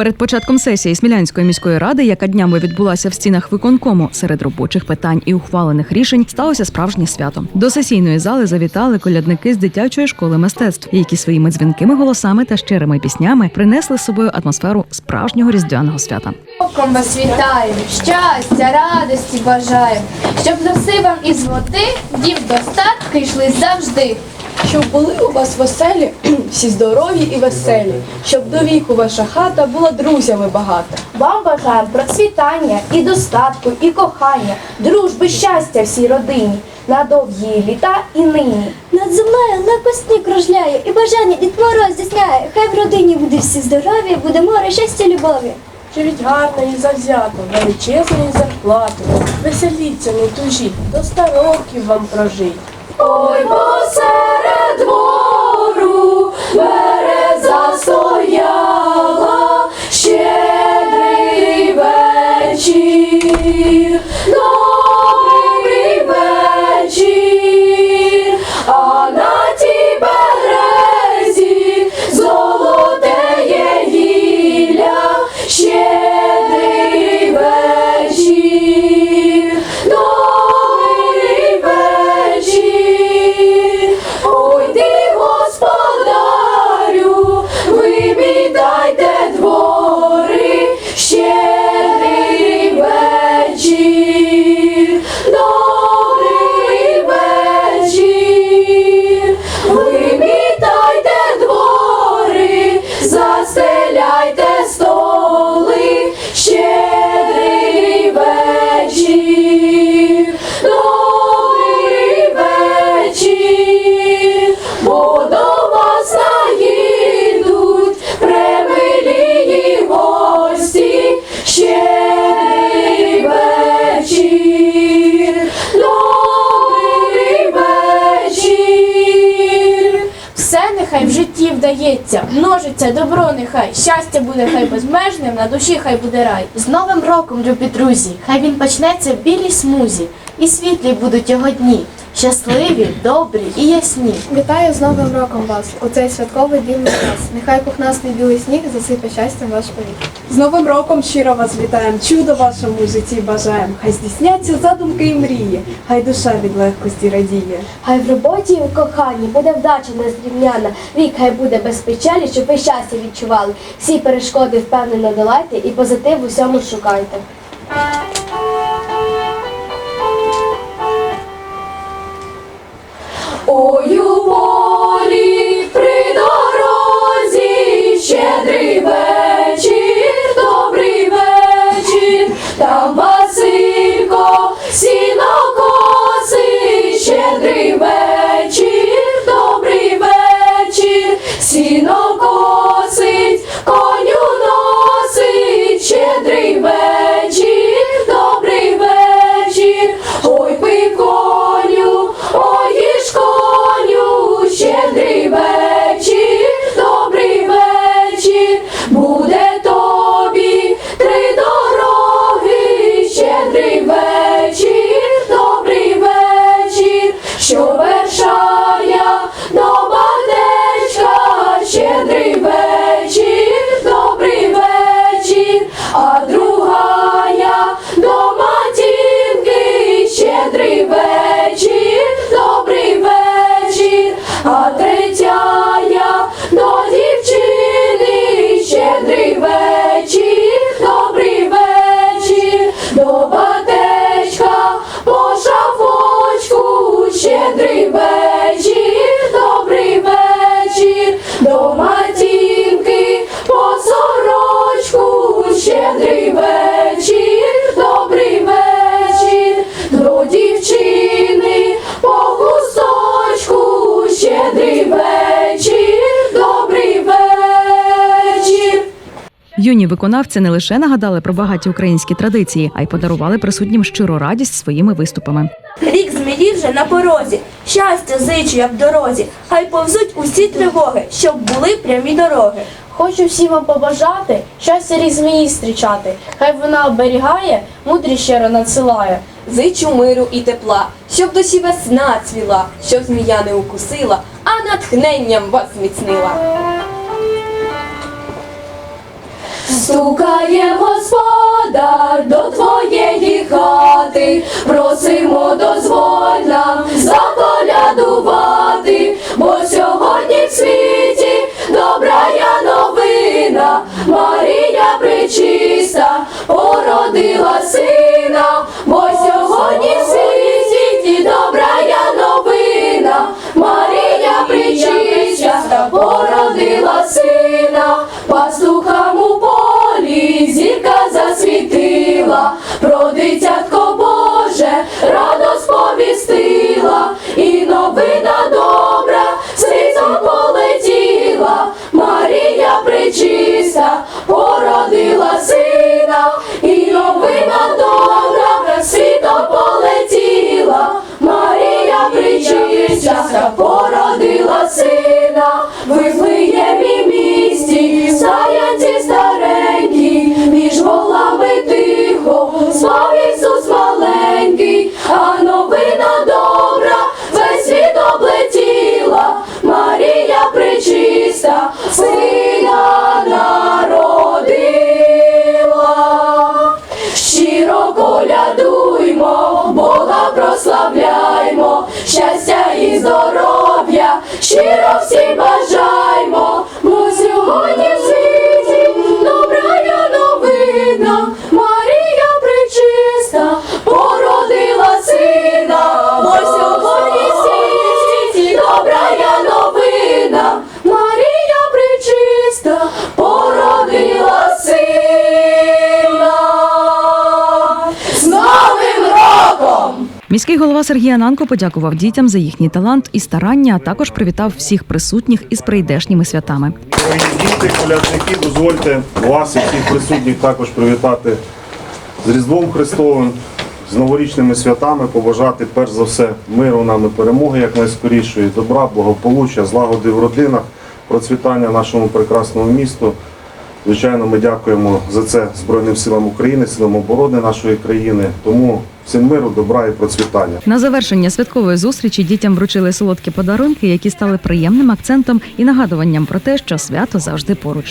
Перед початком сесії Смілянської міської ради, яка днями відбулася в стінах виконкому, серед робочих питань і ухвалених рішень сталося справжнє свято. До сесійної зали завітали колядники з дитячої школи мистецтв, які своїми дзвінкими голосами та щирими піснями принесли з собою атмосферу справжнього різдвяного свята. Роком вас вітаємо, щастя, радості бажаємо, щоб носи вам і злоти, дім достатки йшли завжди. Щоб були у вас веселі, всі здорові і веселі, щоб до віку ваша хата була друзями багата. Вам бажаємо процвітання і достатку, і кохання, дружби, щастя всій родині, на довгі літа і нині. Над землею легко сніг кружляє, і бажання від мороз здійсняє. Хай в родині буде всі здорові, буде море щастя, любові. Живіть гарно і завзято, величезною зарплатою. Веселіться, не тужіть, до ста років вам прожить. Ой, посеред нехай в житті вдається, множиться добро нехай, щастя буде хай безмежним, на душі хай буде рай. З Новим роком, любі друзі! Хай він почнеться в білій смузі, і світлі будуть його дні, щасливі, добрі і ясні. Вітаю з Новим роком вас у цей святковий дивний час. Нехай пухнастий білий сніг засипе щастям ваш повік. З Новим роком щиро вас вітаємо, чудо вашому житті бажаємо. Хай здійсняться задумки і мрії, хай душа від легкості радіє. Хай в роботі і в коханні буде вдача незрівняна. Рік хай буде без печалі, щоб ви щастя відчували. Всі перешкоди впевнено долайте і позитив в усьому шукайте. Там Василько сіно косить, щедрий вечір, добрий вечір, сіно коню носить, щедрий вечір, Юні виконавці не лише нагадали про багаті українські традиції, а й подарували присутнім щиру радість своїми виступами. Рік змії вже на порозі, щастя зичу, як в дорозі, хай повзуть усі тривоги, щоб були прямі дороги. Хочу всім вам побажати щастя рік змії зустрічати. Хай вона оберігає, мудрість щиро надсилає. Зичу миру і тепла, щоб душі весна цвіла, щоб змія не укусила, а натхненням вас зміцнила. Стукає господар до твоєї хати, просимо дозволь нам заколядувати, Міський голова Сергій Ананко подякував дітям за їхній талант і старання, а також привітав всіх присутніх із прийдешніми святами. Дорогі діти, колядники, дозвольте вас і всіх присутніх також привітати з Різдвом Христовим, з новорічними святами, побажати перш за все миру нам і перемоги якнайскорішої, добра, благополуччя, злагоди в родинах, процвітання нашому прекрасному місту. Звичайно, ми дякуємо за це Збройним силам України, силам оборони нашої країни. Тому всім миру, добра і процвітання. На завершення святкової зустрічі дітям вручили солодкі подарунки, які стали приємним акцентом і нагадуванням про те, що свято завжди поруч.